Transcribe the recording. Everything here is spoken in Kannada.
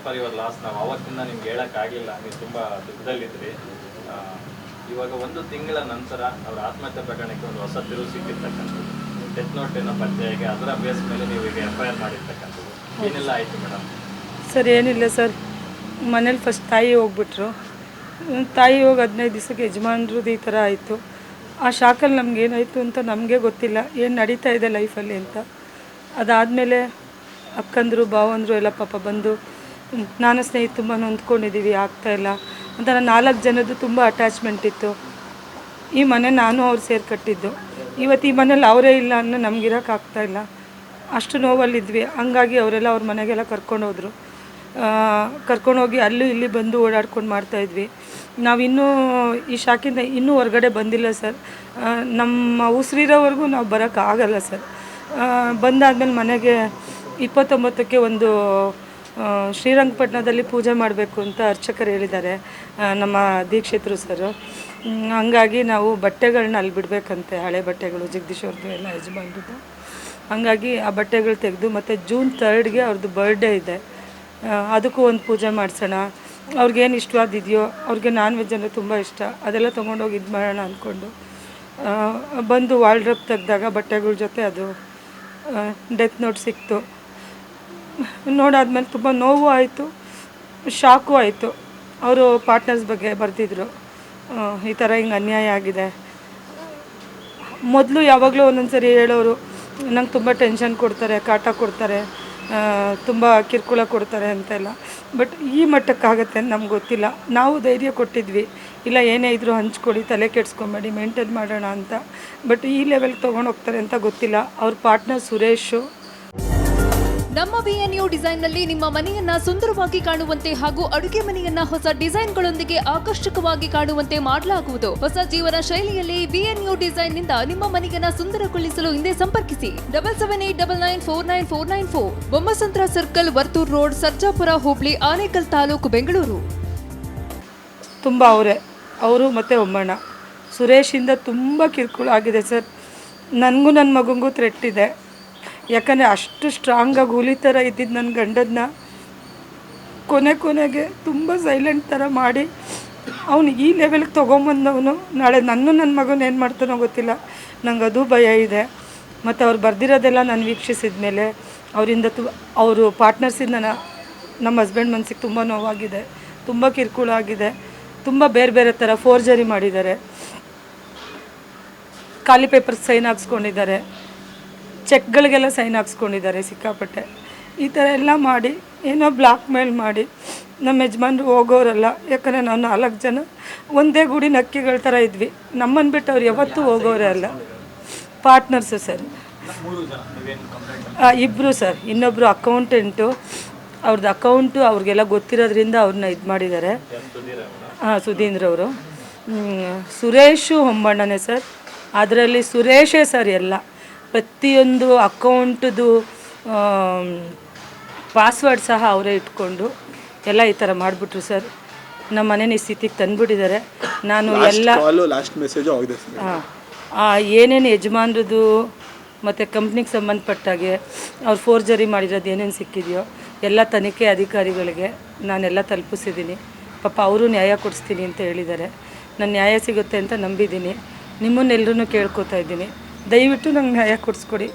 ಫಾರ್ ಯುವರ್ ಲಾಸ್ ನಾವು ಅವತ್ತಿಂದ ನಿಮ್ಗೆ ಹೇಳಕ್ ಆಗಿಲ್ಲ, ನೀವು ತುಂಬಾ ದುಃಖದಲ್ಲಿದ್ರಿ ಇವಾಗ ಒಂದು ತಿಂಗಳ ನಂತರ ಅವರ ಆತ್ಮಹತ್ಯೆ ಪ್ರಕರಣಕ್ಕೆ ಒಂದು ಹೊಸ ತಿರುವು ಸಿಕ್ಕಿರ್ತಕ್ಕಂಥದ್ದು. ಡೆತ್ ನೋಟ್ ಏನೋ ಪತ್ತೆಯಾಗಿ ಅದರ ಬೇಸ್ ಮೇಲೆ ನೀವು ಈಗ ಎಫ್ ಐ ಆರ್ ಮಾಡಿರ್ತಕ್ಕಂಥದ್ದು. ಏನೆಲ್ಲ ಆಯ್ತು ಮೇಡಮ್? ಸರ್, ಏನಿಲ್ಲ ಸರ್. ಮನೇಲಿ ಫಸ್ಟ್ ತಾಯಿ ಹೋಗ್ಬಿಟ್ರು. ತಾಯಿ ಹೋಗಿ ಹದಿನೈದು ದಿವಸಕ್ಕೆ ಯಜಮಾನ್ರದ್ದು ಈ ಥರ ಆಯಿತು. ಆ ಶಾಕಲ್ಲಿ ನಮ್ಗೆ ಏನಾಯಿತು ಅಂತ ನಮಗೆ ಗೊತ್ತಿಲ್ಲ. ಏನು ನಡೀತಾ ಇದೆ ಲೈಫಲ್ಲಿ ಅಂತ. ಅದಾದಮೇಲೆ ಅಕ್ಕಂದರು, ಭಾವಂದರು ಎಲ್ಲ ಪಾಪ ಬಂದು ನಾನು ಸ್ನೇಹಿತ ತುಂಬ ನೊಂದ್ಕೊಂಡಿದ್ದೀವಿ ಆಗ್ತಾಯಿಲ್ಲ ಅಂತ ನಾನು ನಾಲ್ಕು ಜನದ್ದು ತುಂಬ ಅಟ್ಯಾಚ್ಮೆಂಟ್ ಇತ್ತು. ಈ ಮನೆ ನಾನು ಅವ್ರು ಸೇರಿ ಕಟ್ಟಿದ್ದು. ಇವತ್ತು ಈ ಮನೇಲಿ ಅವರೇ ಇಲ್ಲ ಅನ್ನೋ ನಮಗಿರೋಕ್ಕಾಗ್ತಾ ಇಲ್ಲ. ಅಷ್ಟು ನೋವಲ್ಲಿದ್ವಿ. ಹಂಗಾಗಿ ಅವರೆಲ್ಲ ಅವ್ರ ಮನೆಗೆಲ್ಲ ಕರ್ಕೊಂಡೋದ್ರು ಕರ್ಕೊಂಡೋಗಿ ಅಲ್ಲೂ ಇಲ್ಲಿ ಬಂದು ಓಡಾಡ್ಕೊಂಡು ಮಾಡ್ತಾಯಿದ್ವಿ ನಾವಿನ್ನೂ ಈ ಶಾಕಿಂದ ಇನ್ನೂ ಹೊರಗಡೆ ಬಂದಿಲ್ಲ ಸರ್. ನಮ್ಮ ಉಸಿರಿರೋವರೆಗೂ ನಾವು ಬರೋಕ್ಕಾಗಲ್ಲ ಸರ್. ಬಂದಾದ್ಮೇಲೆ ಮನೆಗೆ ಇಪ್ಪತ್ತೊಂಬತ್ತಕ್ಕೆ ಒಂದು ಶ್ರೀರಂಗಪಟ್ಟಣದಲ್ಲಿ ಪೂಜೆ ಮಾಡಬೇಕು ಅಂತ ಅರ್ಚಕರು ಹೇಳಿದ್ದಾರೆ ನಮ್ಮ ದೀಕ್ಷಿತರು ಸರ್. ಹಂಗಾಗಿ ನಾವು ಬಟ್ಟೆಗಳನ್ನ ಅಲ್ಲಿ ಬಿಡಬೇಕಂತೆ, ಹಳೆ ಬಟ್ಟೆಗಳು ಜಗದೀಶ್ವರ್ದು ಎಲ್ಲ ಯಜಮಾನ್ರದ್ದು. ಹಂಗಾಗಿ ಆ ಬಟ್ಟೆಗಳು ತೆಗೆದು ಮತ್ತು ಜೂನ್ ತರ್ಡ್ಗೆ ಅವ್ರದ್ದು ಬರ್ಡೇ ಇದೆ. ಅದಕ್ಕೂ ಒಂದು ಪೂಜೆ ಮಾಡಿಸೋಣ. ಅವ್ರಿಗೇನು ಇಷ್ಟವಾದಿದೆಯೋ, ಅವ್ರಿಗೆ ನಾನ್ ವೆಜ್ ಅಂದರೆ ತುಂಬ ಇಷ್ಟ. ಅದೆಲ್ಲ ತೊಗೊಂಡೋಗಿ ಇದು ಮಾಡೋಣ ಅಂದ್ಕೊಂಡು ಬಂದು ವಾಲ್ಡ್ರಪ್ ತೆಗೆದಾಗ ಬಟ್ಟೆಗಳ ಜೊತೆ ಅದು ಡೆತ್ ನೋಟ್ ಸಿಕ್ತು. ನೋಡಾದ್ಮೇಲೆ ತುಂಬ ನೋವು ಆಯಿತು, ಶಾಕು ಆಯಿತು. ಅವರು ಪಾರ್ಟ್ನರ್ಸ್ ಬಗ್ಗೆ ಬರೆದಿದ್ರು. ಈ ಥರ ಹಿಂಗೆ ಅನ್ಯಾಯ ಆಗಿದೆ. ಮೊದಲು ಯಾವಾಗಲೂ ಒಂದೊಂದು ಸರಿ ಹೇಳೋರು, ನಂಗೆ ತುಂಬ ಟೆನ್ಷನ್ ಕೊಡ್ತಾರೆ, ಕಾಟ ಕೊಡ್ತಾರೆ ತುಂಬ ಕಿರುಕುಳ ಕೊಡ್ತಾರೆ ಅಂತೆಲ್ಲ. ಬಟ್ ಈ ಮಟ್ಟಕ್ಕಾಗತ್ತೆ ಅಂತ ನಮ್ಗೆ ಗೊತ್ತಿಲ್ಲ. ನಾವು ಧೈರ್ಯ ಕೊಟ್ಟಿದ್ವಿ. ಇಲ್ಲ, ಏನೇ ಇದ್ದರೂ ಹಂಚ್ಕೊಡಿ ತಲೆ ಕೆಡ್ಸ್ಕೊಬೇಡಿ ಮೇಂಟೈನ್ ಮಾಡೋಣ ಅಂತ. ಬಟ್ ಈ ಲೆವೆಲ್ಗೆ ತೊಗೊಂಡು ಹೋಗ್ತಾರೆ ಅಂತ ಗೊತ್ತಿಲ್ಲ. ಅವ್ರ ಪಾರ್ಟ್ನರ್ ಸುರೇಶು ನಮ್ಮ ಬಿಎನ್ಯು ಡಿಸೈನ್ನಲ್ಲಿ ನಿಮ್ಮ ಮನೆಯನ್ನ ಸುಂದರವಾಗಿ ಕಾಣುವಂತೆ ಹಾಗೂ ಅಡುಗೆ ಮನೆಯನ್ನ ಹೊಸ ಡಿಸೈನ್ಗಳೊಂದಿಗೆ ಆಕರ್ಷಕವಾಗಿ ಕಾಣುವಂತೆ ಮಾಡಲಾಗುವುದು. ಹೊಸ ಜೀವನ ಶೈಲಿಯಲ್ಲಿ ಬಿಎನ್ಯು ಡಿಸೈನ್ನಿಂದ ನಿಮ್ಮ ಮನೆಯನ್ನ ಸುಂದರಗೊಳಿಸಲು ಹಿಂದೆ ಸಂಪರ್ಕಿಸಿ. Double seven eight double nine four nine four nine four. Bommasandra circle, Varthur road, Sarjapura, Hubli, Anekal taluk, Bengaluru. ತುಂಬ ಅವರೇ, ಅವರು ಮತ್ತೆ ಒಮ್ಮಣ್ಣ. ಸುರೇಶಿಂದ ತುಂಬ ಕಿರುಕುಳ ಆಗಿದೆ ಸರ್. ನನಗೂ ನನ್ನ ಮಗಂಗೂ ಥ್ರೆಟ್ ಇದೆ. ಯಾಕಂದರೆ ಅಷ್ಟು ಸ್ಟ್ರಾಂಗಾಗಿ ಹುಲಿ ಥರ ಇದ್ದಿದ್ದು ನನ್ನ ಗಂಡದನ್ನ ಕೊನೆ ಕೊನೆಗೆ ತುಂಬ ಸೈಲೆಂಟ್ ಥರ ಮಾಡಿ ಅವನು ಈ ಲೆವೆಲ್ಗೆ ತೊಗೊಂಬಂದವನು. ನಾಳೆ ನನ್ನ ನನ್ನ ಮಗನ ಏನು ಮಾಡ್ತಾನೋ ಗೊತ್ತಿಲ್ಲ. ನಂಗೆ ಅದು ಭಯ ಇದೆ. ಮತ್ತು ಅವ್ರು ಬರ್ದಿರೋದೆಲ್ಲ ನಾನು ವೀಕ್ಷಿಸಿದ ಮೇಲೆ ಅವರಿಂದ ತು, ಅವರು ಪಾರ್ಟ್ನರ್ಸಿಂದ ನಾನು ನಮ್ಮ ಹಸ್ಬೆಂಡ್ ಮನಸ್ಸಿಗೆ ತುಂಬ ನೋವಾಗಿದೆ. ತುಂಬ ಕಿರುಕುಳ ಆಗಿದೆ. ತುಂಬ ಬೇರೆ ಬೇರೆ ಥರ ಫೋರ್ಜರಿ ಮಾಡಿದ್ದಾರೆ. ಖಾಲಿ ಪೇಪರ್ಸ್ ಸೈನ್ ಹಾಕ್ಸ್ಕೊಂಡಿದ್ದಾರೆ. ಚೆಕ್ಗಳಿಗೆಲ್ಲ ಸೈನ್ ಹಾಕ್ಸ್ಕೊಂಡಿದ್ದಾರೆ ಸಿಕ್ಕಾಪಟ್ಟೆ. ಈ ಥರ ಎಲ್ಲ ಮಾಡಿ, ಏನೋ ಬ್ಲಾಕ್ ಮೇಲ್ ಮಾಡಿ, ನಮ್ಮ ಯಜಮಾನ್ರು ಹೋಗೋರಲ್ಲ, ಯಾಕಂದರೆ ನಾವು ನಾಲ್ಕು ಜನ, ಒಂದೇ ಗುಡಿ ನಕ್ಕಿಗಳ ಥರ ಇದ್ವಿ. ನಮ್ಮನ್ನು ಬಿಟ್ಟು ಅವ್ರು ಯಾವತ್ತೂ ಹೋಗೋರೇ ಅಲ್ಲ. Partners sir. ಇಬ್ಬರು ಸರ್. ಇನ್ನೊಬ್ಬರು ಅಕೌಂಟೆಂಟು. ಅವ್ರದ್ದು ಅಕೌಂಟು ಅವ್ರಿಗೆಲ್ಲ ಗೊತ್ತಿರೋದ್ರಿಂದ ಅವ್ರನ್ನ ಇದು ಮಾಡಿದ್ದಾರೆ. ಹಾಂ ಸುಧೀಂದ್ರ ಅವರು. ಸುರೇಶು ಹೊಂಬಣ್ಣನೇ ಸರ್. ಅದರಲ್ಲಿ ಸುರೇಶೇ ಸರ್ ಎಲ್ಲ. ಪ್ರತಿಯೊಂದು ಅಕೌಂಟ್ದು ಪಾಸ್ವರ್ಡ್ ಸಹ ಅವರೇ ಇಟ್ಕೊಂಡು ಎಲ್ಲ ಈ ಥರ ಮಾಡಿಬಿಟ್ರು ಸರ್. ನಮ್ಮ ಮನೇನ ಈ ಸ್ಥಿತಿಗೆ ತಂದುಬಿಟ್ಟಿದ್ದಾರೆ. ನಾನು ಎಲ್ಲ ಲಾಸ್ಟ್ ಮೆಸೇಜು ಆಗಿದೆ ಏನೇನು ಯಜಮಾನ್ರದ್ದು ಮತ್ತು ಕಂಪ್ನಿಗೆ ಸಂಬಂಧಪಟ್ಟಾಗೆ ಅವ್ರು ಫೋರ್ಜರಿ ಮಾಡಿರೋದು ಏನೇನು ಸಿಕ್ಕಿದೆಯೋ ಎಲ್ಲ ತನಿಖೆ ಅಧಿಕಾರಿಗಳಿಗೆ ನಾನೆಲ್ಲ ತಲುಪಿಸಿದ್ದೀನಿ. ಪಾಪ ಅವರು ನ್ಯಾಯ ಕೊಡಿಸ್ತೀನಿ ಅಂತ ಹೇಳಿದ್ದಾರೆ. ನಾನು ನ್ಯಾಯ ಸಿಗುತ್ತೆ ಅಂತ ನಂಬಿದ್ದೀನಿ. ನಿಮ್ಮನ್ನೆಲ್ಲರೂ ಕೇಳ್ಕೊತಾ ಇದ್ದೀನಿ. ದಯವಿಟ್ಟು ನಂಗೆ ನ್ಯಾಯ ಕೊಡಿಸ್ಕೊಡಿ.